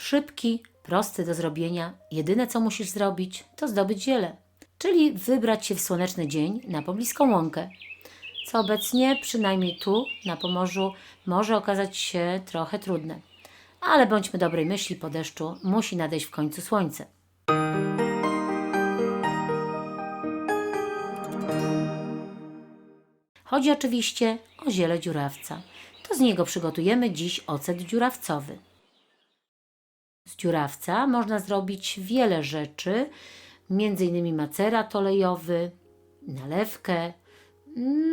Szybki, prosty do zrobienia. Jedyne co musisz zrobić, to zdobyć ziele, czyli wybrać się w słoneczny dzień na pobliską łąkę. Co obecnie, przynajmniej tu, na Pomorzu, może okazać się trochę trudne. Ale bądźmy dobrej myśli, po deszczu musi nadejść w końcu słońce. Chodzi oczywiście o ziele dziurawca. To z niego przygotujemy dziś ocet dziurawcowy. Z dziurawca można zrobić wiele rzeczy, m.in. macerat olejowy, nalewkę,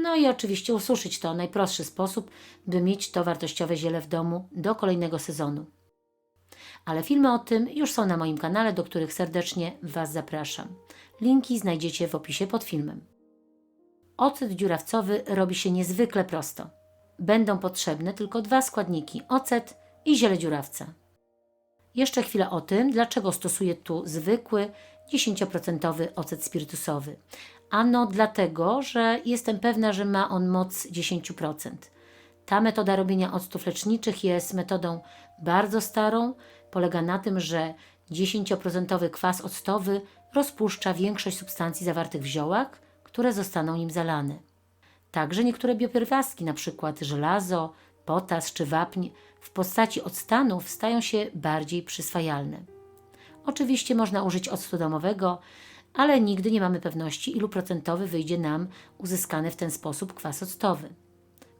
no i oczywiście ususzyć to najprostszy sposób, by mieć to wartościowe ziele w domu do kolejnego sezonu. Ale filmy o tym już są na moim kanale, do których serdecznie Was zapraszam. Linki znajdziecie w opisie pod filmem. Ocet dziurawcowy robi się niezwykle prosto. Będą potrzebne tylko dwa składniki: ocet i ziele dziurawca. Jeszcze chwilę o tym, dlaczego stosuję tu zwykły 10% ocet spirytusowy. Ano dlatego, że jestem pewna, że ma on moc 10%. Ta metoda robienia octów leczniczych jest metodą bardzo starą. Polega na tym, że 10% kwas octowy rozpuszcza większość substancji zawartych w ziołach, które zostaną nim zalane. Także niektóre biopierwiastki, np. żelazo, potas czy wapń, w postaci octanów stają się bardziej przyswajalne. Oczywiście można użyć octu domowego, ale nigdy nie mamy pewności, ilu procentowy wyjdzie nam uzyskany w ten sposób kwas octowy.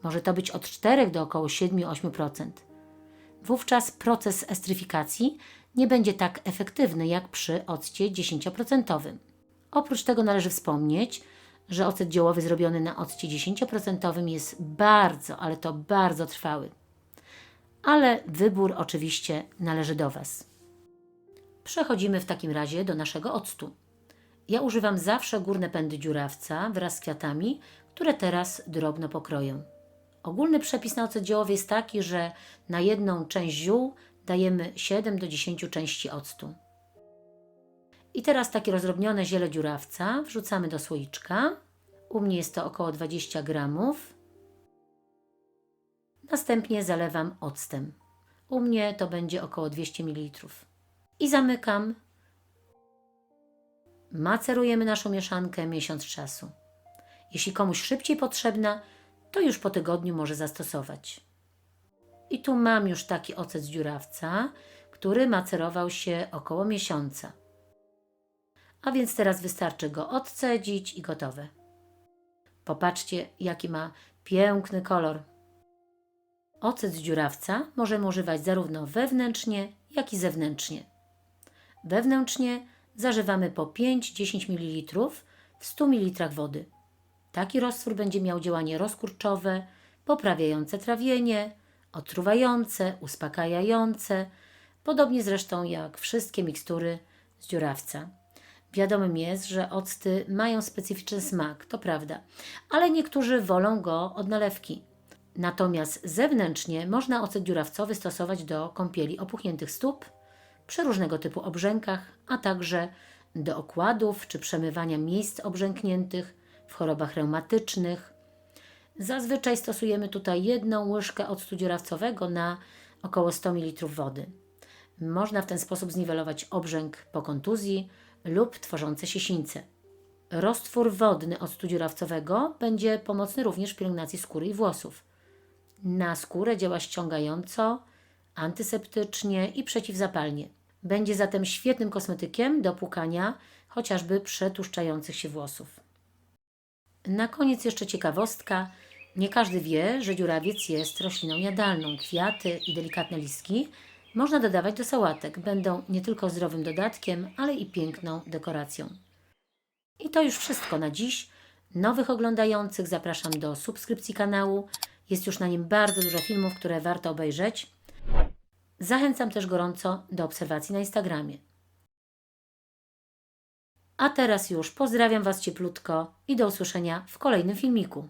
Może to być od 4 do około 7-8%. Wówczas proces estryfikacji nie będzie tak efektywny jak przy occie 10%. Oprócz tego należy wspomnieć, że ocet dziołowy zrobiony na occie 10% jest bardzo, ale to bardzo trwały. Ale wybór oczywiście należy do Was. Przechodzimy w takim razie do naszego octu. Ja używam zawsze górne pędy dziurawca wraz z kwiatami, które teraz drobno pokroję. Ogólny przepis na ocet dziołowy jest taki, że na jedną część ziół dajemy 7 do 10 części octu. I teraz takie rozdrobnione ziele dziurawca wrzucamy do słoiczka. U mnie jest to około 20 gramów. Następnie zalewam octem. U mnie to będzie około 200 ml. I zamykam. Macerujemy naszą mieszankę miesiąc czasu. Jeśli komuś szybciej potrzebna, to już po tygodniu może zastosować. I tu mam już taki ocet z dziurawca, który macerował się około miesiąca. A więc teraz wystarczy go odcedzić i gotowe. Popatrzcie, jaki ma piękny kolor. Ocet z dziurawca możemy używać zarówno wewnętrznie, jak i zewnętrznie. Wewnętrznie zażywamy po 5-10 ml w 100 ml wody. Taki roztwór będzie miał działanie rozkurczowe, poprawiające trawienie, otruwające, uspokajające, podobnie zresztą jak wszystkie mikstury z dziurawca. Wiadomym jest, że octy mają specyficzny smak, to prawda, ale niektórzy wolą go od nalewki. Natomiast zewnętrznie można ocet dziurawcowy stosować do kąpieli opuchniętych stóp, przy różnego typu obrzękach, a także do okładów czy przemywania miejsc obrzękniętych w chorobach reumatycznych. Zazwyczaj stosujemy tutaj jedną łyżkę octu dziurawcowego na około 100 ml wody. Można w ten sposób zniwelować obrzęk po kontuzji lub tworzące się sińce. Roztwór wodny octu dziurawcowego będzie pomocny również w pielęgnacji skóry i włosów. Na skórę działa ściągająco, antyseptycznie i przeciwzapalnie. Będzie zatem świetnym kosmetykiem do płukania chociażby przetłuszczających się włosów. Na koniec jeszcze ciekawostka. Nie każdy wie, że dziurawiec jest rośliną jadalną. Kwiaty i delikatne listki można dodawać do sałatek. Będą nie tylko zdrowym dodatkiem, ale i piękną dekoracją. I to już wszystko na dziś. Nowych oglądających zapraszam do subskrypcji kanału. Jest już na nim bardzo dużo filmów, które warto obejrzeć. Zachęcam też gorąco do obserwacji na Instagramie. A teraz już pozdrawiam Was cieplutko i do usłyszenia w kolejnym filmiku.